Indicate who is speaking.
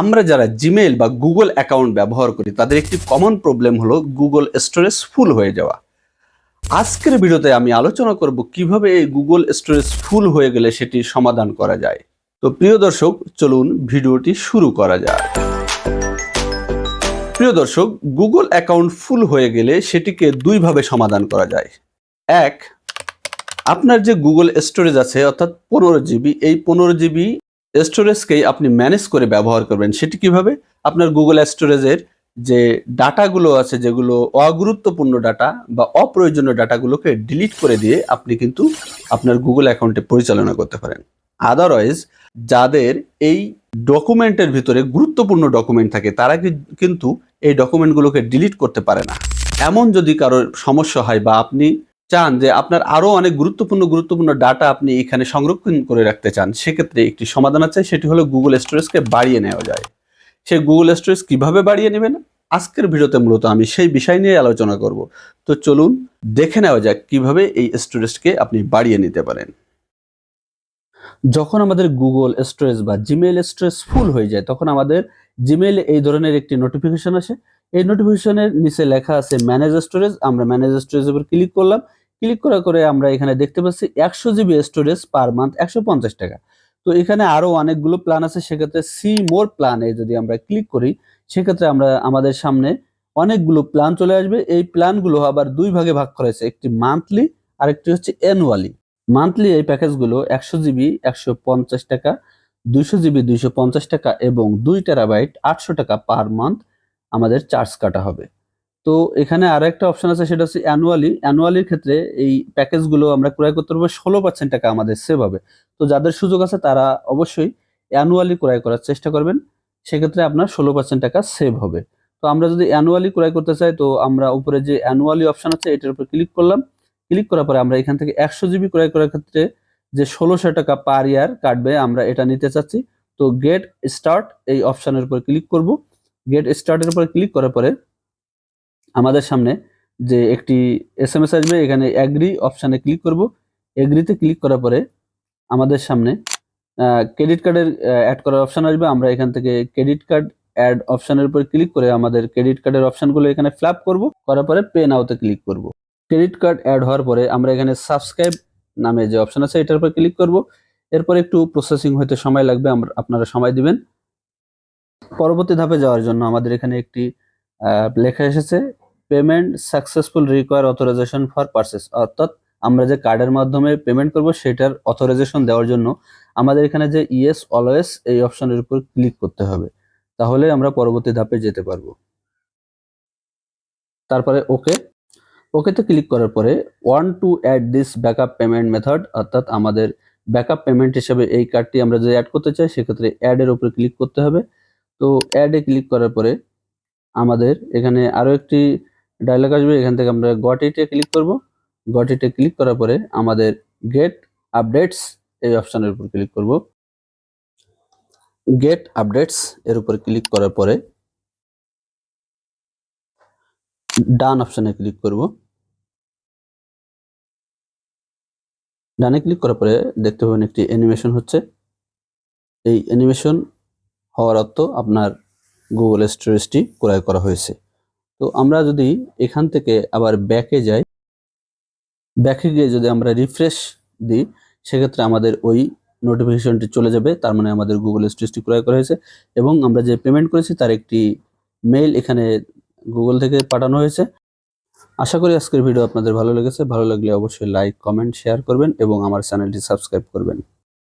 Speaker 1: আমরা যারা জিমেইল বা গুগল অ্যাকাউন্ট ব্যবহার করি, তাদের একটি কমন প্রবলেম হলো গুগল স্টোরেজ ফুল হয়ে যাওয়া। আজকের ভিডিওতে আমি আলোচনা করব কীভাবে এই গুগল স্টোরেজ ফুল হয়ে গেলে সেটি সমাধান করা যায়। তো প্রিয় দর্শক, চলুন ভিডিওটি শুরু করা যাক। প্রিয় দর্শক গুগল অ্যাকাউন্ট ফুল হয়ে গেলে সেটিকে দুইভাবে সমাধান করা যায়। এক, আপনার যে গুগল স্টোরেজ আছে, অর্থাৎ পনেরো জিবি এই পনেরো জিবি স্টোরেজকেই আপনি ম্যানেজ করে ব্যবহার করবেন। সেটি কীভাবে? আপনার গুগল স্টোরেজের যে ডাটাগুলো আছে, যেগুলো অগুরুত্বপূর্ণ ডাটা বা অপ্রয়োজনীয় ডাটাগুলোকে ডিলিট করে দিয়ে আপনি কিন্তু আপনার গুগল অ্যাকাউন্টে পরিচালনা করতে পারেন। আদারওয়াইজ যাদের এই ডকুমেন্টের ভিতরে গুরুত্বপূর্ণ ডকুমেন্ট থাকে, তারা কিন্তু এই ডকুমেন্টগুলোকে ডিলিট করতে পারে না। এমন যদি কারোর সমস্যা হয় বা আপনি চান যে আপনার আরও অনেক গুরুত্বপূর্ণ গুরুত্বপূর্ণ ডাটা আপনি এখানে সংরক্ষণ করে রাখতে চান, সেক্ষেত্রে একটি সমাধান আছে, সেটি হলো গুগল স্টোরেজকে বাড়িয়ে নেওয়া যায়। সেই গুগল স্টোরেজ কীভাবে বাড়িয়ে নেবেন? আজকের ভিডিওতে মূলত আমি সেই বিষয় নিয়ে আলোচনা করব। তো চলুন দেখে নেওয়া যাক কীভাবে এই স্টোরেজকে আপনি বাড়িয়ে নিতে পারেন। যখন আমাদের গুগল স্টোরেজ বা জিমেইল স্টোরেজ ফুল হয়ে যায়, তখন আমাদের জিমেইলে এই ধরনের একটি নোটিফিকেশন আসে। এই নোটিফিকেশনের নিচে লেখা আছে ম্যানেজ স্টোরেজ আমরা ম্যানেজ স্টোরেজের উপর ক্লিক করলাম। ক্লিক করার করে আমরা এখানে দেখতে পাচ্ছি একশো জিবি স্টোরেজ পার মান্থ একশো পঞ্চাশ টাকা। তো এখানে আরও অনেকগুলো প্ল্যান আছে, সেক্ষেত্রে সি মোর প্ল্যানে যদি আমরা ক্লিক করি, সেক্ষেত্রে আমরা আমাদের সামনে অনেকগুলো প্ল্যান চলে আসবে। এই প্ল্যানগুলো আবার দুই ভাগে ভাগ করা হয়েছে, একটি মান্থলি আর একটি হচ্ছে অ্যানুয়ালি মান্থলি এই প্যাকেজগুলো একশো জিবি, একশো পঞ্চাশ টাকা, দুইশো জিবি, দুইশো পঞ্চাশ টাকা এবং দুই টেরাবাইট আটশো টাকা পার মান্থ আমাদের চার্জ কাটা হবে। তো এখানে আরও একটা অপশন আছে, সেটা হচ্ছে অ্যানুয়ালি অ্যানুয়ালির ক্ষেত্রে এই প্যাকেজগুলো আমরা ক্রয় করতে পারব, ষোলো পার্সেন্ট টাকা আমাদের সেভ হবে। তো যাদের সুযোগ আছে, তারা অবশ্যই অ্যানুয়ালি ক্রয় করার চেষ্টা করবেন। সেক্ষেত্রে আপনার ষোলো পার্সেন্ট টাকা সেভ হবে। তো আমরা যদি অ্যানুয়ালি ক্রয় করতে চাই, তো আমরা উপরে যে অ্যানুয়ালি অপশন আছে, এটার উপর ক্লিক করলাম। ক্লিক করার পরে আমরা এখান থেকে একশো জিবি ক্রয় করার ক্ষেত্রে যে ষোলোশো টাকা পার ইয়ার কাটবে, আমরা এটা নিতে চাচ্ছি। তো গেট স্টার্ট এই অপশনের উপর ক্লিক করব। গেট স্টার্টের উপর ক্লিক করার পরে আমাদের সামনে যে একটি এস এম এস আসবে, এখানে অ্যাগ্রি অপশানে ক্লিক করব। এগ্রিতে ক্লিক করার পরে আমাদের সামনে ক্রেডিট কার্ডের অ্যাড করার অপশান আসবে। আমরা এখান থেকে ক্রেডিট কার্ড অ্যাড অপশানের উপর ক্লিক করে আমাদের ক্রেডিট কার্ডের অপশানগুলো এখানে ফ্ল্যাপ করব। করার পরে পে নাওতে ক্লিক করব। ক্রেডিট কার্ড অ্যাড হওয়ার পরে আমরা এখানে সাবস্ক্রাইব নামে যে অপশন আছে, এটার উপর ক্লিক করব। এরপর একটু প্রসেসিং হতে সময় লাগবে, আমরা, আপনারা সময় দিবেন। পরবর্তী ধাপে যাওয়ার জন্য আমাদের এখানে একটি লেখা এসেছে payment successful require authorization for purchase অর্থাৎ আমরা যে কার্ডের মাধ্যমে পেমেন্ট করব, সেটার অথরাইজেশন দেওয়ার জন্য আমাদের এখানে যে ইয়েস অলওয়েস এই অপশনের উপর ক্লিক করতে হবে। তাহলে আমরা পরবর্তী ধাপে যেতে পারব। তারপরে ওকে ওকেতে ক্লিক করার পরে one two add this backup payment method অর্থাৎ আমাদের ব্যাকআপ পেমেন্ট হিসেবে এই কার্ডটি আমরা যদি অ্যাড করতে চাই, সেক্ষেত্রে অ্যাডের উপরে ক্লিক করতে হবে। তো অ্যাডে ক্লিক করার পরে আমাদের এখানে আরও একটি ডায়লগ আসবে, এখান থেকে আমরা গট ইটে ক্লিক করব। গট ইটে ক্লিক করার পরে আমাদের গেট আপডেটস এই অপশানের উপর ক্লিক করব। গেট আপডেটস এর উপর ক্লিক করার পরে ডান অপশানে ক্লিক করব। ডানে ক্লিক করার পরে দেখতে পাবেন একটি অ্যানিমেশন হচ্ছে। এই অ্যানিমেশন হওয়ার অর্থ আপনার গুগল স্টোরেজটি ক্রয় করা হয়েছে। তো আমরা যদি এখান থেকে আবার ব্যাকে যাই ব্যাকে গিয়ে যদি আমরা রিফ্রেশ দিই, সেক্ষেত্রে আমাদের ওই নোটিফিকেশনটি চলে যাবে, তার মানে আমাদের গুগল স্টোরেজটি ক্রয় করা হয়েছে এবং আমরা যে পেমেন্ট করেছি তার একটি মেইল এখানে গুগল থেকে পাঠানো হয়েছে। আশা করি আজকের ভিডিও আপনাদের ভালো লেগেছে। ভালো লাগলে অবশ্যই লাইক কমেন্ট শেয়ার করবেন এবং আমার চ্যানেলটি সাবস্ক্রাইব করবেন।